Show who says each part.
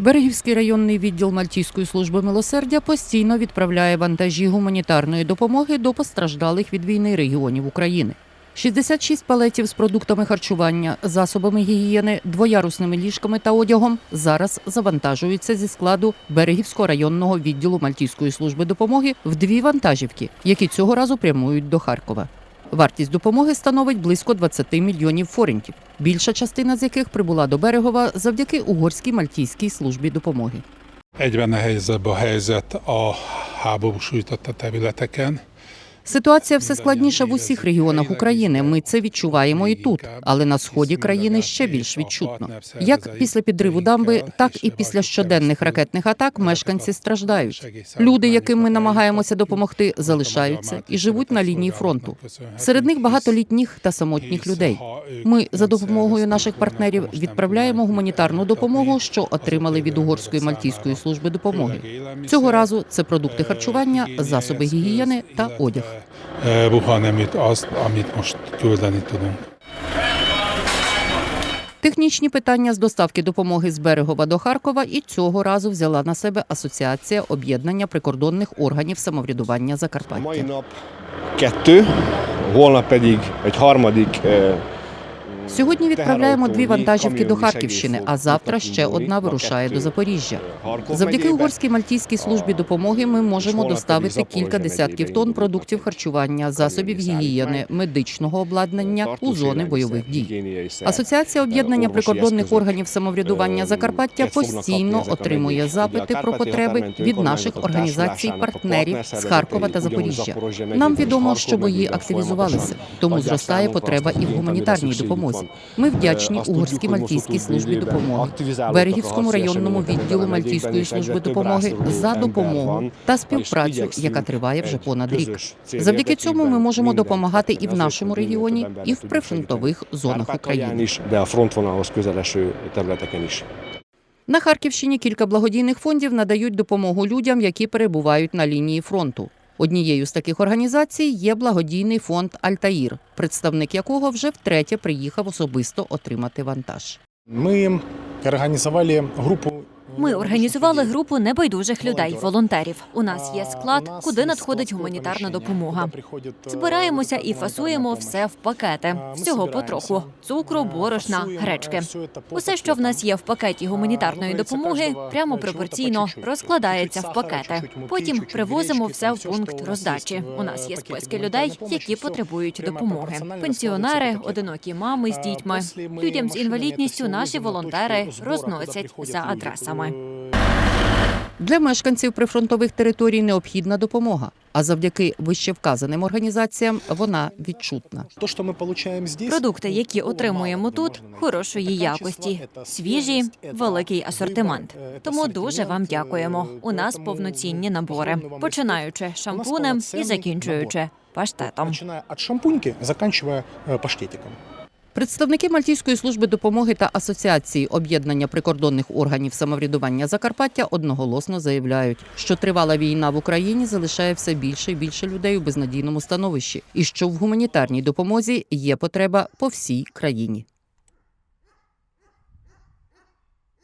Speaker 1: Берегівський районний відділ Мальтійської служби милосердя постійно відправляє вантажі гуманітарної допомоги до постраждалих від війни регіонів України. 66 палетів з продуктами харчування, засобами гігієни, двоярусними ліжками та одягом зараз завантажуються зі складу Берегівського районного відділу Мальтійської служби допомоги в дві вантажівки, які цього разу прямують до Харкова. Вартість допомоги становить близько 20 мільйонів форінтів, більша частина з яких прибула до Берегова завдяки угорській мальтійській службі допомоги.
Speaker 2: Egyben nehezebb a.
Speaker 1: Ситуація все складніша в усіх регіонах України. Ми це відчуваємо і тут, але на сході країни ще більш відчутно. Як після підриву дамби, так і після щоденних ракетних атак мешканці страждають. Люди, яким ми намагаємося допомогти, залишаються і живуть на лінії фронту. Серед них багато літніх та самотніх людей. Ми за допомогою наших партнерів відправляємо гуманітарну допомогу, що отримали від угорської мальтійської служби допомоги. Цього разу це продукти харчування, засоби гігієни та одяг.
Speaker 2: Ruha nem jut azt, amit most küldeni tudunk.
Speaker 1: Технічні питання з доставки допомоги з Берегова до Харкова і цього разу взяла на себе Асоціація об'єднання прикордонних органів самоврядування
Speaker 3: A mai
Speaker 1: Закарпаття.
Speaker 3: nap kettő, holnap pedig egy harmadik
Speaker 1: Сьогодні відправляємо дві вантажівки до Харківщини, а завтра ще одна вирушає до Запоріжжя. Завдяки угорській мальтійській службі допомоги ми можемо доставити кілька десятків тонн продуктів харчування, засобів гігієни, медичного обладнання у зони бойових дій. Асоціація об'єднання прикордонних органів самоврядування
Speaker 3: Ем,
Speaker 1: Закарпаття постійно отримує запити про потреби від наших організацій-партнерів з Харкова та. Запоріжжя Нам відомо, що бої активізувалися, тому зростає потреба і в гуманітарній допомозі. Ми вдячні угорській мальтійській службі допомоги. Берегівському районному відділу Мальтійської служби допомоги за допомогу та співпрацю, яка триває вже понад рік. Завдяки цьому ми можемо допомагати і в нашому регіоні, і в прифронтових зонах України. На Харківщині кілька благодійних фондів надають допомогу людям, які перебувають на лінії фронту. Однією з таких організацій є благодійний фонд Альтаїр, представник якого вже втретє приїхав особисто отримати вантаж.
Speaker 4: Ми організували групу.
Speaker 5: Ми організували групу небайдужих людей, волонтерів. У нас є склад, куди надходить гуманітарна допомога. Збираємося і фасуємо все в пакети. Всього потроху: цукру, борошна, гречки. Усе, що в нас є в пакеті гуманітарної допомоги, прямо пропорційно розкладається в пакети. Потім привозимо все в пункт роздачі. У нас є списки людей, які потребують допомоги. Пенсіонери, одинокі мами з дітьми. Людям з інвалідністю наші волонтери розносять за адресами.
Speaker 1: Для мешканців прифронтових територій необхідна допомога, а завдяки вищевказаним організаціям вона відчутна.
Speaker 4: То, що ми получаємо здесь,
Speaker 5: Продукти, які отримуємо тут, хорошої якості, свіжі, великий асортимент. Тому дуже вам дякуємо. У нас повноцінні набори, починаючи шампунем і закінчуючи паштетом.
Speaker 4: Починає від шампуньки, закінчує е, паштетиком.
Speaker 1: Представники Мальтійської служби допомоги та асоціації об'єднання прикордонних органів самоврядування Закарпаття одноголосно заявляють, що тривала війна в Україні залишає все більше і більше людей у безнадійному становищі, і що в гуманітарній допомозі є потреба по всій країні.